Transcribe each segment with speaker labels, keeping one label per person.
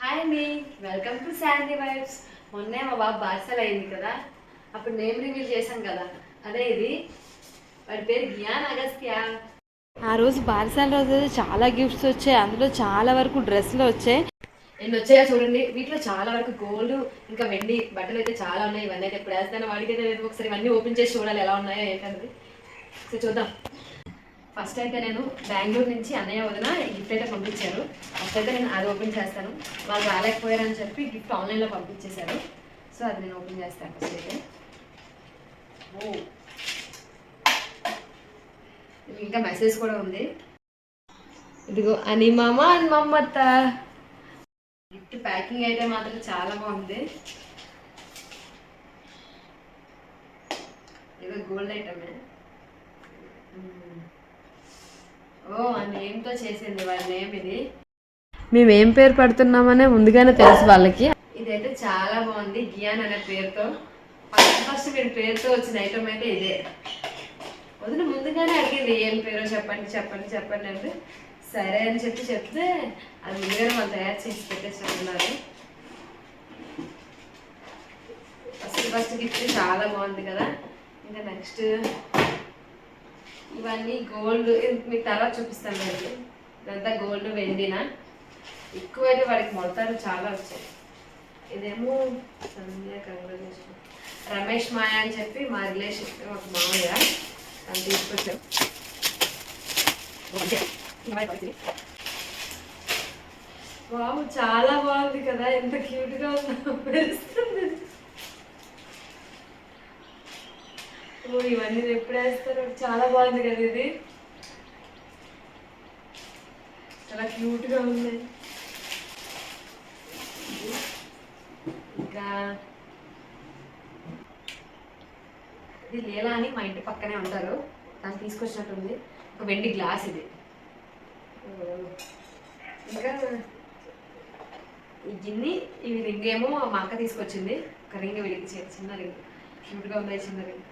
Speaker 1: Hi అండి welcome to Sandy vibes మొన్నే మా బాబు బార్సల్ అయింది కదా. అప్పుడు నేమ్ రివీల్ చేశాం కదా. అదే ఇది. వాడి పేరు గియాన్ అగస్త్య
Speaker 2: ఆ రోజు బారసాల రోజు చాలా గిఫ్ట్స్ వచ్చాయి. అందులో చాలా వరకు డ్రెస్సులు వచ్చాయి.
Speaker 1: ఎన్ని వచ్చాయో చూడండి. వీటిలో చాలా వరకు గోల్డ్ ఇంకా వెండి బట్టలు అయితే చాలా ఉన్నాయి. ఇవన్నీ అయితే ఇప్పుడు వేస్తాను. వాడికి అయితే ఒకసారి ఇవన్నీ ఓపెన్ చేసి చూడాలి ఎలా ఉన్నాయో ఏంటన్నది. సో చూద్దాం. ఫస్ట్ అయితే నేను బెంగళూరు నుంచి అన్నయ్య వదిన గిఫ్ట్ అయితే పంపించారు. ఫస్ట్ అయితే నేను అది ఓపెన్ చేస్తాను. వాళ్ళు రాలేకపోయారని చెప్పి గిఫ్ట్ ఆన్లైన్లో పంపించేశారు. సో అది నేను ఓపెన్ చేస్తాను ఫస్ట్ అయితే. ఓ ఇంకా మెసేజ్ కూడా ఉంది. ఇదిగో అని మామ అని మమ్మత్త. గిఫ్ట్ ప్యాకింగ్ అయితే మాత్రం చాలా బాగుంది. ఇది గోల్డ్ ఐటమే ఓ నేమ్తో చేసింది వాళ్ళ నేమ్ ఇది?
Speaker 2: మేము ఏం పేరు పెడుతున్నామనే ముందుగానే తెలుసు వాళ్ళకి.
Speaker 1: ఇదైతే చాలా బాగుంది గియాన్ అనే పేరుతో. ఫస్ట్ ఫస్ట్ మీరు పేరుతో వచ్చిన ఐటమ్ అయితే ఇదే. వదిన ముందుగానే అడిగింది ఏం పేరో చెప్పండి చెప్పండి చెప్పండి అంటే సరే అని చెప్పి చెప్తే అది ముందుగానే వాళ్ళు తయారు చేసి పెట్టేస్తున్నారు ఫస్ట్ ఫస్ట్ గిఫ్ట్ చాలా బాగుంది కదా. ఇంకా నెక్స్ట్ ఇవన్నీ గోల్డ్ మీకు తర్వాత చూపిస్తాను మీకు ఇదంతా గోల్డ్ వెండిన. ఎక్కువైతే వాడికి మొడతారు చాలా వచ్చాయి. ఇదేమో సంధ్య కంగ్రాచులేషన్. రమేష్ మాయ అని చెప్పి మా రిలేషన్ ఒక మామయ్య. అని తీసుకొచ్చాం వావ్ చాలా బాగుంది కదా. ఎంత క్యూట్గా ఉందో ఓ ఇవన్నీ ఎప్పుడు వేస్తారు చాలా బాగుంది కదా ఇది. చాలా క్యూట్గా ఉంది. ఇంకా ఇది లీలా అని మా ఇంటి పక్కనే ఉంటారు. తను తీసుకొచ్చినట్టుంది. ఒక వెండి గ్లాస్ ఇది. ఇంకా ఈ గిన్ని ఇవి రింగ్ ఏమో మా అక్క తీసుకొచ్చింది. ఒక రింగ్ వీడికి చిన్న రింగ్. క్యూట్గా ఉంది చిన్న రింగ్.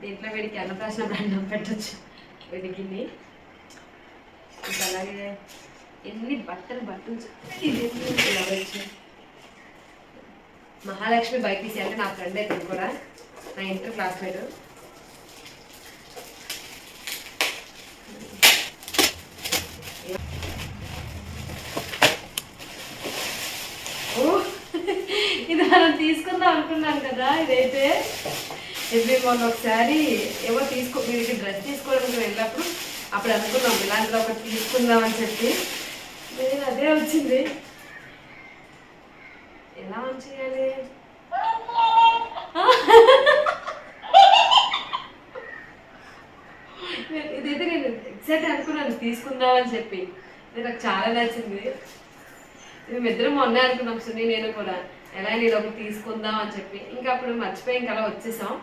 Speaker 1: దీంట్లో వీడికి అన్నప్రాసన బ్రాండ్ పెట్టచ్చు. వీడికి ఇంకా అలాగే ఎన్ని బట్టలు బట్టలు చూ- ఇది ఏంటి? మహాలక్ష్మి అంటే నా ఫ్రెండ్ అయితే కూడా. నా ఇంటర్ క్లాస్మేట్. ఓ, ఇది మనం తీసుకుందాం అనుకున్నాను కదా ఇదైతే. ఎవ్రీ మొన్న ఒకసారి ఏమో తీసుకో మీరు డ్రెస్ తీసుకోవడానికి వెళ్ళినప్పుడు అప్పుడు అనుకున్నాం ఇలాంటిది ఒకటి తీసుకుందాం అని చెప్పి. నేను అదే వచ్చింది. ఎలా ఆన్ చేయాలి? నేను- ఇదైతే నేను ఎగ్జాక్ట్ అనుకున్నాను తీసుకుందామని చెప్పి. నాకు చాలా నచ్చింది. మేము ఇద్దరం మొన్నే అనుకున్నాం సునీ నేను కూడా. ఎలా నేను ఒకటి తీసుకుందాం అని చెప్పి. ఇంకా అప్పుడు మర్చిపోయి ఇంకా అలా వచ్చేసాం.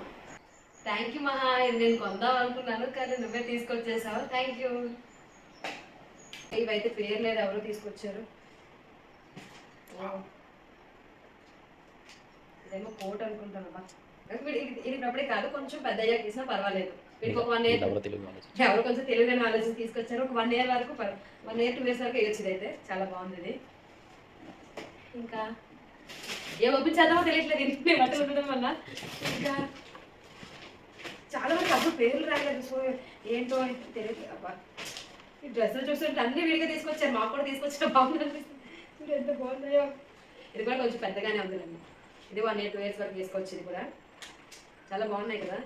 Speaker 1: థ్యాంక్ యూ మహా ఇది నేను కొందాం అనుకున్నాను కానీ నువ్వే తీసుకొచ్చేసావు. థ్యాంక్ యూ ఇవైతే పేరు లేదు ఎవరు తీసుకొచ్చారు. ఇదేమో కోట్ అనుకుంటాను అబ్బా వీడి- ఇది ఇప్పుడప్పుడే కాదు కొంచెం పెద్ద అయ్యాక తీసినా పర్వాలేదు. వీడికి ఒక వన్ ఇయర్
Speaker 3: ఎవరో తెలుగు
Speaker 1: కొంచెం తెలియని ఆలోచన తీసుకొచ్చారు. ఒక వన్ ఇయర్ వరకు వన్ ఇయర్ టూ ఇయర్స్ వరకు వేయచ్చు ఇదైతే చాలా బాగుంది ఇది. ఇంకా ఏ ఓపెన్ చేద్దామో తెలియట్లేదు ఇంటి బట్టలు ఉండడం వల్ల. ఇంకా చాలా వరకు అసలు పేర్లు రాలేదు సో ఏంటో అని తెలియదు. అబ్బా ఈ డ్రెస్సులు చూస్తుంటే అన్ని విడిగా తీసుకొచ్చారు మాకు కూడా తీసుకొచ్చిన బాగుంది అనిపిస్తుంది. చూడు ఎంత బాగున్నాయో. ఇది కూడా కొంచెం పెద్దగానే ఉందండి ఇది వన్ ఇయర్ టూ ఇయర్స్ వరకు తీసుకొచ్చింది ఇది కూడా. చాలా బాగున్నాయి కదా.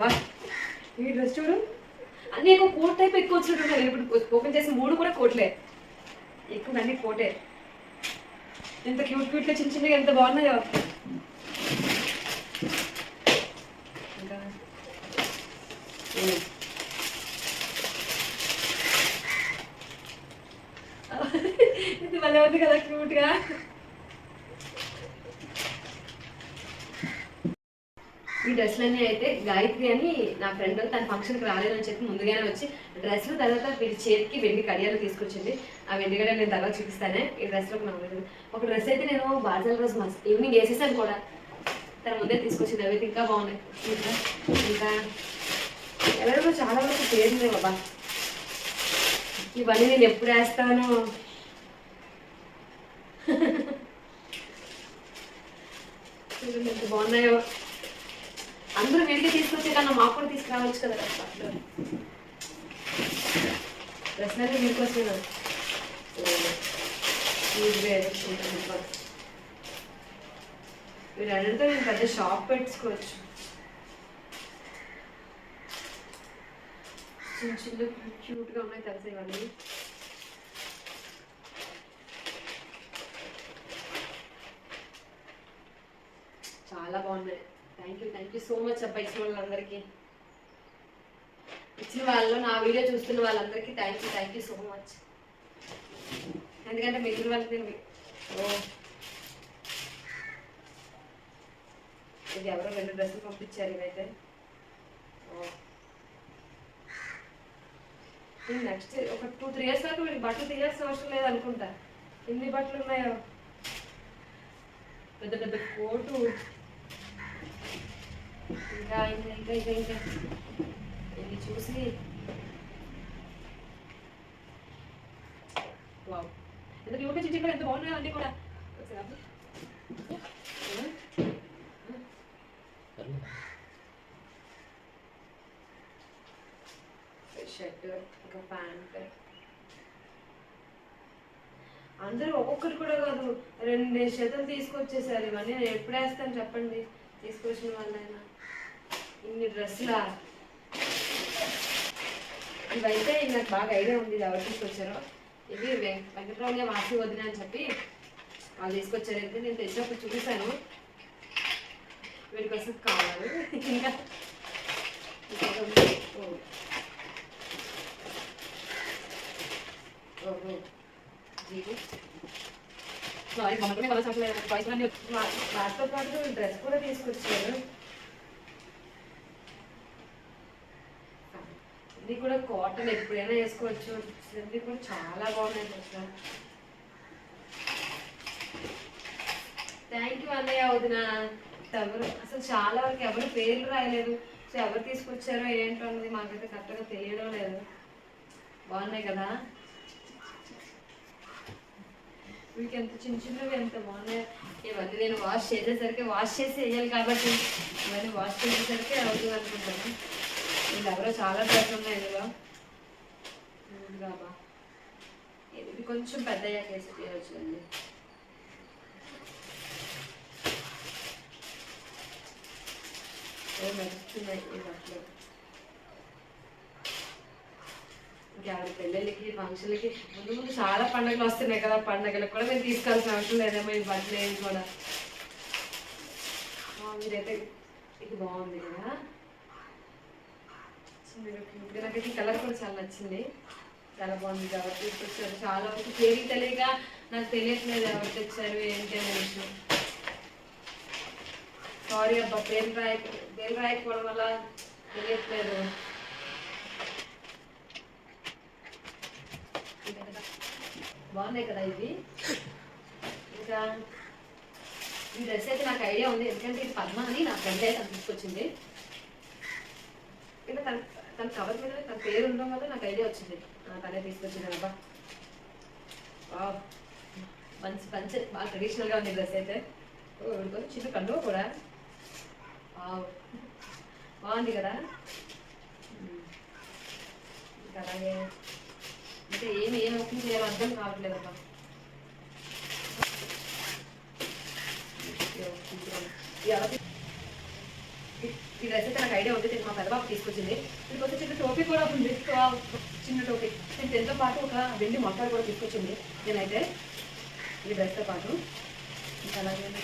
Speaker 1: బా ఈ డ్రెస్ చూడు. అన్ని ఎక్కువ కోట్ టైప్ ఎక్కువ వచ్చినట్టు ఇప్పుడు ఓపెన్ చేసి మూడు కూడా కోట్లే. ఎక్కువ అన్ని కోటే. ఎంత క్యూట్ క్యూట్గా చిన్న చిన్నగా ఎంత బాగున్నాయో ఇంకా ఉమ్. భలే ఉంది కదా క్యూట్గా ఈ డ్రెస్లన్నీ అయితే గాయత్రి అని నా ఫ్రెండ్ తన ఫంక్షన్కి రాలేదని చెప్పి ముందుగానే వచ్చి డ్రెస్లు తర్వాత వీడి చేతికి వెండి కడియాలు తీసుకొచ్చింది. ఆ వెండి కడియాలు నేను తర్వాత చూపిస్తానే. ఈ డ్రెస్లో నాకు ఒక డ్రెస్ అయితే నేను బార్జల్ రోజు మస్ ఈవినింగ్ వేసేసాను కూడా. తన ముందే తీసుకొచ్చింది. అవి ఇంకా బాగున్నాయి. ఇంకా ఇంకా. ఎవరెవరో చాలా వరకు పేరు బాబా ఇవన్నీ నేను ఎప్పుడు వేస్తాను? చూడండి ఎంత బాగున్నాయో? అందరూ వెళ్ళి తీసుకొచ్చే కన్నా మాకు కూడా తీసుకురావచ్చు కదా బట్టలు డ్రెస్సులు మీకు వచ్చేనా మీరు అడిగితే నేను పెద్ద షాప్ పెట్టుకోవచ్చు. చిన్న చిన్న క్యూట్గా ఉన్నాయి తెలుసా ఇవన్నీ? చాలా బాగున్నాయి. Thank you thank you so much అబ్బా ఇచ్చిన వాళ్ళందరికీ ఇచ్చిన వాళ్ళు నా వీడియో చూస్తున్న వాళ్ళందరికీ thank you thank you so much ఎందుకంటే మిగిలిన వాళ్ళకి నేను ఓ. ఇది ఎవరో రెండు డ్రెస్సులు పంపించారు ఇవైతే. ఓ. నెక్స్ట్ ఒక టూ త్రీ ఇయర్స్ వరకు వీళ్ళకి బట్టలు తీయాల్సిన అవసరం లేదు అనుకుంటా. ఎన్ని బట్టలు ఉన్నాయో? పెద్ద పెద్ద కోటు. ఇంకా ఇంకా ఇంకా ఇంకా ఇంకా ఇవి చూసి వావ్ ఎంత క్యూట్గా చిచ్చి కూడా ఎంత బాగున్నాయో అన్నీ కూడా షర్ట్ ఇంకా ప్యాంట్ అందరూ ఒక్కొక్కరు కూడా కాదు. రెండు శాతం తీసుకొచ్చేసారు. ఇవన్నీ నేను ఎప్పుడు వేస్తాను చెప్పండి. తీసుకొచ్చిన వాళ్ళైనా. ఇన్ని డ్రెస్సులా? ఇవైతే నాకు బాగా ఐడియా ఉంది ఇది ఎవరు తీసుకొచ్చారో. ఇవి వెం- వెంకటరామయ్య వాసి వదిన అని చెప్పి వాళ్ళు తీసుకొచ్చారు. అయితే నేను తెచ్చినప్పుడు చూపిస్తాను వీడి కోసం కావాలి. ఇంకా ఓ. ఓహో. జీవి. సారీ పాటు డ్రెస్ కూడా తీసుకొచ్చారు. ఇది కూడా కాటన్ ఎప్పుడైనా వేసుకోవచ్చు. ఇది కూడా చాలా బాగున్నాయి డ్రెస్ థ్యాంక్ యూ అన్నయ్య వదిన. ఎవరు అసలు చాలా వరకు ఎవరు పేర్లు రాయలేదు. సో ఎవరు తీసుకొచ్చారో ఏంటో అన్నది మాకైతే కరెక్ట్గా తెలియడం లేదు. బాగున్నాయి కదా? వీటికి ఎంత చిన్న చిన్నవి ఎంత బాగున్నాయి ఇవన్నీ నేను వాష్ చేసేసరికి వాష్ చేసి వేయాలి కాబట్టి ఇవన్నీ వాష్ చేసేసరికి అవుతుంది అనుకుంటాను. వీళ్ళు ఎవరో చాలా డ్రెస్ ఉన్నాయి ఇందులో బాబా. ఇది కొంచెం పెద్ద వేసి తీయవచ్చుండి మెరుస్తున్నాయి ఈ బట్టలు? ఇంకెవరి పెళ్ళిళ్ళకి ఫంక్షన్లకి ముందు ముందు చాలా పండుగలు వస్తున్నాయి కదా పండుగలకు కూడా మేము తీసుకోవాల్సిన అవసరం లేదేమో ఈ బట్టలు ఏమి కూడా? మీరైతే ఇది బాగుంది కదా? చిన్నగా నాకైతే కలర్ కూడా చాలా నచ్చింది. చాలా బాగుంది కాబట్టి తీసుకొచ్చారు చాలా వరకు పేరు తెలియక నాకు తెలియట్లేదు ఎవరు తెచ్చారు ఏంటి అనే విషయం. సారీ అబ్బా పేరు రాయ పేరు రాయకపోవడం వల్ల తెలియట్లేదు. బాగున్నాయి కదా ఇవి? ఇంకా ఈ డ్రెస్ అయితే నాకు ఐడియా ఉంది. ఎందుకంటే ఇది పద్మ అని నా ఫ్రెండ్ అయితే తీసుకొచ్చింది. ఇంకా తన తన కవర్ మీద తన పేరు ఉండడం వల్ల నాకు ఐడియా వచ్చింది. తనే తీసుకొచ్చింది అబ్బా మంచి మంచి బాగా ట్రెడిషనల్గా ఉంది డ్రెస్ అయితే. ఓ చిన్న కండువ కూడా. బాగుంది కదా? ఇంకా అలాగే అంటే ఏమి ఏం ఓపెన్ చేయాలో అర్థం కావట్లేదు అబ్బా ఈ అయితే నాకు ఐడియా ఉంది మా పెద్దబాబు తీసుకొచ్చింది. ఇక్కడికి వచ్చి చిన్న టోపీ కూడా ఉంది చిన్న టోపీ. నేను దీంతో పాటు ఒక వెండి మొక్కలు కూడా తీసుకొచ్చింది. నేనైతే ఈ డ్రెస్తో పాటు. ఇంకా అలాగే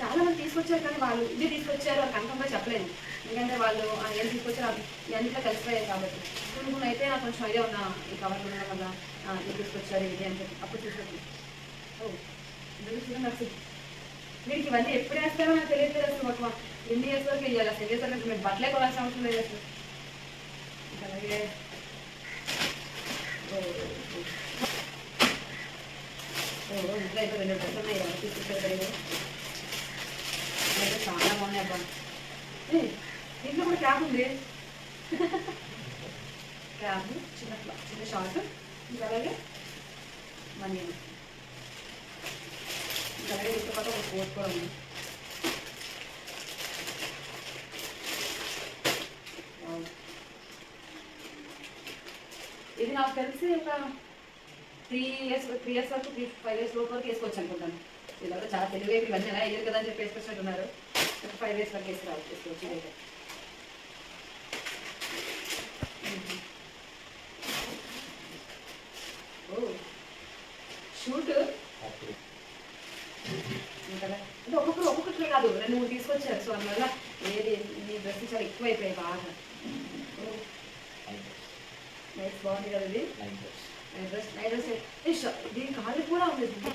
Speaker 1: చాలా మంది తీసుకొచ్చారు కానీ వాళ్ళు ఇది తీసుకొచ్చారు కన్ఫర్మ్గా చెప్పలేదు. ఎందుకంటే వాళ్ళు ఆ ఏం నాకు అవి అన్నింటిలో కలిసిపోయాయి కాబట్టి. కొన్ని అయితే నాకు కొంచెం ఐడియా ఉన్నా ఈ కవర్ ఉండడం వల్ల ఆ, ఇది తీసుకొచ్చారు ఇది అని చెప్పి. అప్పుడు చూసాను ఓ ఇది చూడండి అసలు. వీడికి ఇవన్నీ ఎప్పుడు వేస్తారో నాకు తెలియట్లేదు అసలు ఒక ఎన్ని ఇయర్స్ వరకు వెళ్ళాలి అసలు ఇయర్స్ వరకు మేము బట్టలే కొనాల్సిన అవసరం లేదు అసలు. అలాగే ఓ, ఇంట్లో అయితే రెండు డ్రెస్ ఉన్నాయి తీసుకొచ్చారు చాలా బాగున్నాయి అబ్బా. దీంట్లో కూడా క్యాబ్ ఉంది. క్యాబ్ చిన్న చిన్న షార్ట్. ఇంకా అలాగే మనీ. ఇంకా అలాగే ఇంత పాటు ఒక కోట్ కూడా ఉంది. ఇది నాకు తెలిసి ఒక త్రీ ఇయర్స్ త్రీ ఇయర్స్ వరకు త్రీ ఫైవ్ ఇయర్స్ లోపు వరకు వేసుకోవచ్చు అనుకుంటాను వీళ్ళు చాలా తెలివైపు ఇవన్నీ ఎలా వేయరు కదా అని చెప్పి వేసుకొచ్చినట్టున్నారు. ఫైవ్ ఇయర్స్ వరకు వేసుకురావచ్చు వేసుకోవచ్చు ఇదైతే ఓ షూట్ కదా అంటే ఒక్కొక్కరు ఒక్కొక్కటి కాదు రెండు మూడు తీసుకొచ్చారు సో అందువల్ల ఏది ఈ డ్రెస్ చాలా ఎక్కువ అయిపోయాయి బాగా నైస్ బాగుంది కదా ఇది నైట్ డ్రెస్ నైట్ డ్రెస్ ఇష్ట దీని కాళ్ళు కూడా ఉంది ఇది.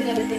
Speaker 2: ఇదండి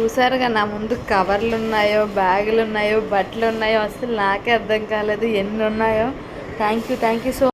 Speaker 2: చూసారుగా నా ముందు కవర్లు ఉన్నాయో బ్యాగులు ఉన్నాయో బట్టలు ఉన్నాయో అసలు నాకే అర్థం కాలేదు. ఎన్ని ఉన్నాయో thank you thank you so